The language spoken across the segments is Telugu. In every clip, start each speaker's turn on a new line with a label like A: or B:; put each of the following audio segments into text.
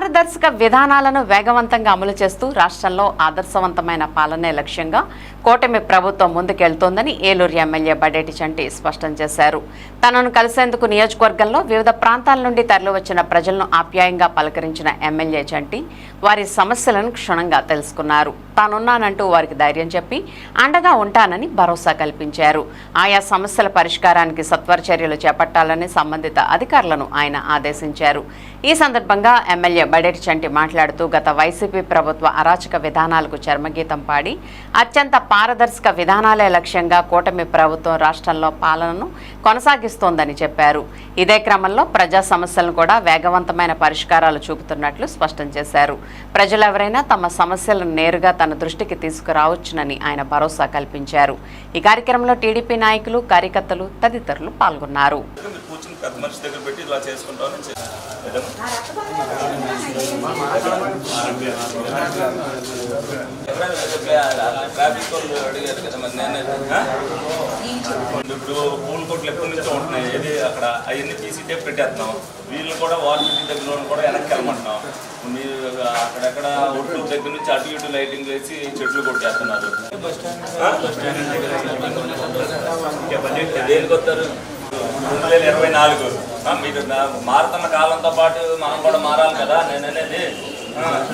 A: పారదర్శక విధానాలను వేగవంతంగా అమలు చేస్తూ రాష్ట్రంలో ఆదర్శవంతమైన పాలనే లక్ష్యంగా కూటమి ప్రభుత్వం ముందుకెళ్తోందని ఏలూరు ఎమ్మెల్యే బడేటి చంటి స్పష్టం చేశారు. తనను కలిసేందుకు నియోజకవర్గంలో వివిధ ప్రాంతాల నుండి తరలివచ్చిన ప్రజలను ఆప్యాయంగా పలకరించిన ఎమ్మెల్యే చంటి వారి సమస్యలను క్షుణ్ణంగా తెలుసుకున్నారు. తానున్నానంటూ వారికి ధైర్యం చెప్పి అండగా ఉంటానని భరోసా కల్పించారు. ఆయా సమస్యల పరిష్కారానికి సత్వర చర్యలు చేపట్టాలని సంబంధిత అధికారులను ఆయన ఆదేశించారు. ఈ సందర్భంగా ఎమ్మెల్యే బడేటి చంటి మాట్లాడుతూ గత వైసీపీ ప్రభుత్వ అరాచక విధానాలకు చర్మగీతం పాడి అత్యంత పారదర్శక విధానాలే లక్ష్యంగా కూటమి ప్రభుత్వం రాష్ట్రంలో పాలనను కొనసాగిస్తోందని చెప్పారు. ఇదే క్రమంలో ప్రజా సమస్యలను కూడా వేగవంతమైన పరిష్కారాలు చూపుతున్నట్లు స్పష్టం చేశారు. ప్రజలెవరైనా తమ సమస్యలను నేరుగా తన దృష్టికి తీసుకురావచ్చునని ఆయన భరోసా కల్పించారు. ఈ కార్యక్రమంలో టీడీపీ నాయకులు కార్యకర్తలు తదితరులు పాల్గొన్నారు.
B: పెద్ద మనిషి దగ్గర పెట్టి ఇలా చేసుకుంటామని ట్రాఫిక్ వాళ్ళు అడిగారు కదా మరి నేను ఇప్పుడు పూల కొట్లు ఎప్పటి నుంచో ఉంటున్నాయి. ఏది అక్కడ అవన్నీ తీసి టేప్ పెట్టేస్తున్నాం. వీళ్ళు కూడా వాటర్ మీటింగ్ దగ్గర కూడా వెనక్కి వెళ్ళమంటున్నాం. మీరు అక్కడక్కడ ఒడ్లు దగ్గర నుంచి అటు ఇటు లైటింగ్ వేసి చెట్లు కొట్టేస్తున్నారు. దేనికి వస్తారు రెండు వేల ఇరవై నాలుగు. మీరు మారుతున్న కాలంతో పాటు మనం కూడా మారాలి కదా నేను అనేది. ఆ.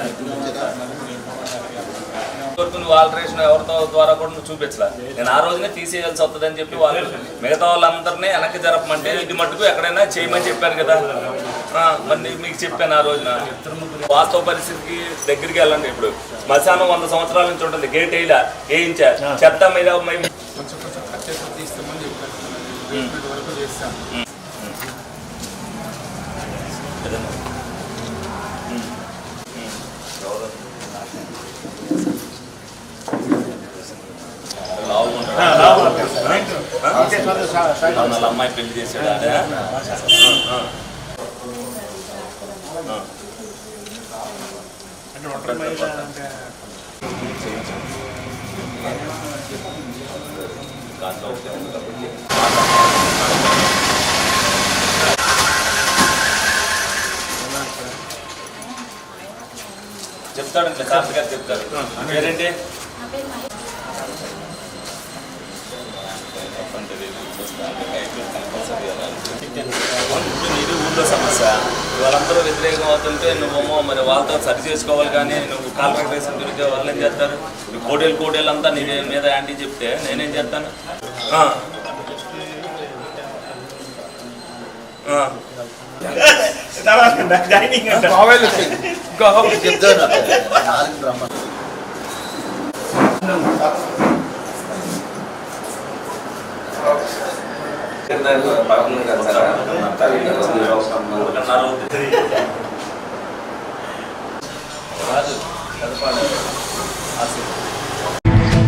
B: నువ్వు ఆల్టరేషన్ ఎవరితో ద్వారా కూడా నువ్వు చూపించలే. నేను ఆ రోజునే తీసేయాల్సి వస్తుందని చెప్పి వాళ్ళు మిగతా వాళ్ళందరినీ వెనక్కి జరపమంటే ఇది మట్టుకు ఎక్కడైనా చేయమని చెప్పాను కదా. ఆ, మరి మీకు చెప్పాను ఆ రోజున. వాస్తవ పరిస్థితికి దగ్గరికి వెళ్ళండి ఇప్పుడు. మధ్యాహ్నం వంద సంవత్సరాల నుంచి ఉంటుంది. గేట్ వేయలే. వేయించా. చెత్త మీద
C: కొంచెం కొంచెం ఖర్చు తీస్తామని చెప్పారు. వరకు చేస్తాం
B: వాళ్ళ అమ్మాయి పెళ్ళి చేసాడు అదే చెప్తాడండి శాస్త్రి గారు చెప్తారు. పేరేంటి? ఇది ఊళ్ళో సమస్య. వాళ్ళందరూ వ్యతిరేకం అవుతుంటే నువ్వేమో మరి వాళ్ళతో సరి చేసుకోవాలి కానీ నువ్వు కాల్ఫెక్టేషన్ గురించి వాళ్ళు ఏం చేస్తారు? కోడేలు కోడేలు అంతా నీ మీద యాంటీ చెప్తే నేనేం చేస్తాను? ఆ. రాజు